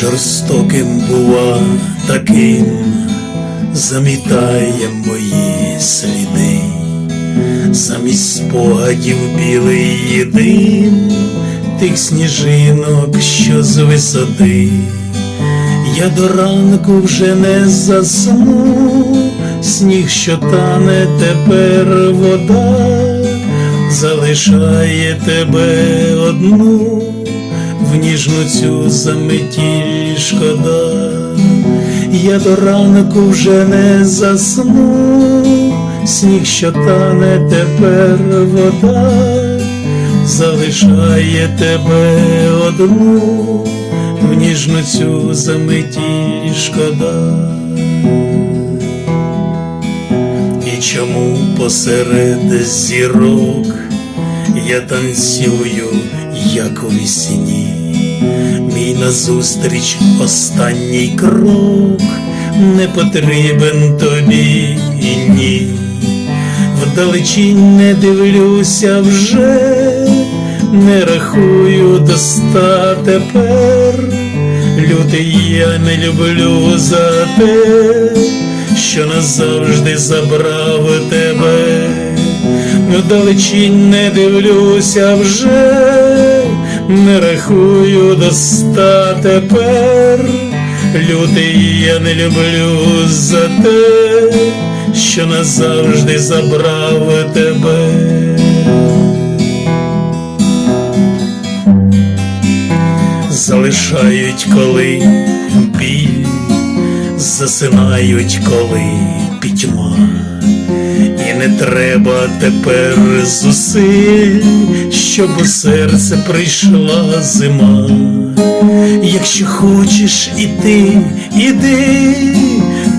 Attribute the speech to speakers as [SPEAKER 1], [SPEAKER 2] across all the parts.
[SPEAKER 1] жорстоким бува таким, замітає мої сліди, замість спогадів білий єдин, тих сніжинок, що з висоти, я до ранку вже не засну, сніг, що тане тепер вода, залишає тебе одну в ніжну цю заметіль шкода, я до ранку вже не засну, сніг, що тане тепер вода, залишає тебе одну, в ніжну цю заметіль шкода. І чому посеред зірок я танцюю, як у вісні, мій назустріч останній крок не потрібен тобі і ні. Вдалечінь не дивлюся вже, не рахую до ста тепер. Лютий я не люблю за те, що назавжди забрав тебе. Вдалечінь не дивлюся вже, не рахую до ста тепер. Лютий я не люблю за те, що назавжди забрав тебе. Залишають коли біль, засинають коли пітьма, не треба тепер зусиль, щоб у серце прийшла зима. Якщо хочеш іти, іди,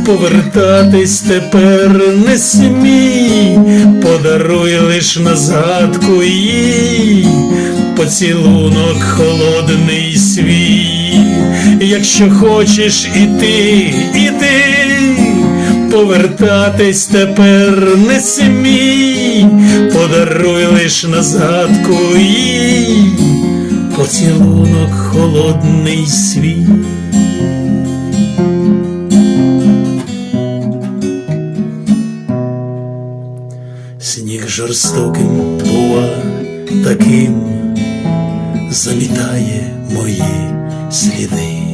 [SPEAKER 1] повертатись тепер не смій, подаруй лиш на згадку їй поцілунок холодний свій. Якщо хочеш іти, іди, повертатись тепер не смій, подаруй лиш на згадку їй поцілунок холодний свій. Сніг жорстоким бува таким, замітає мої сліди.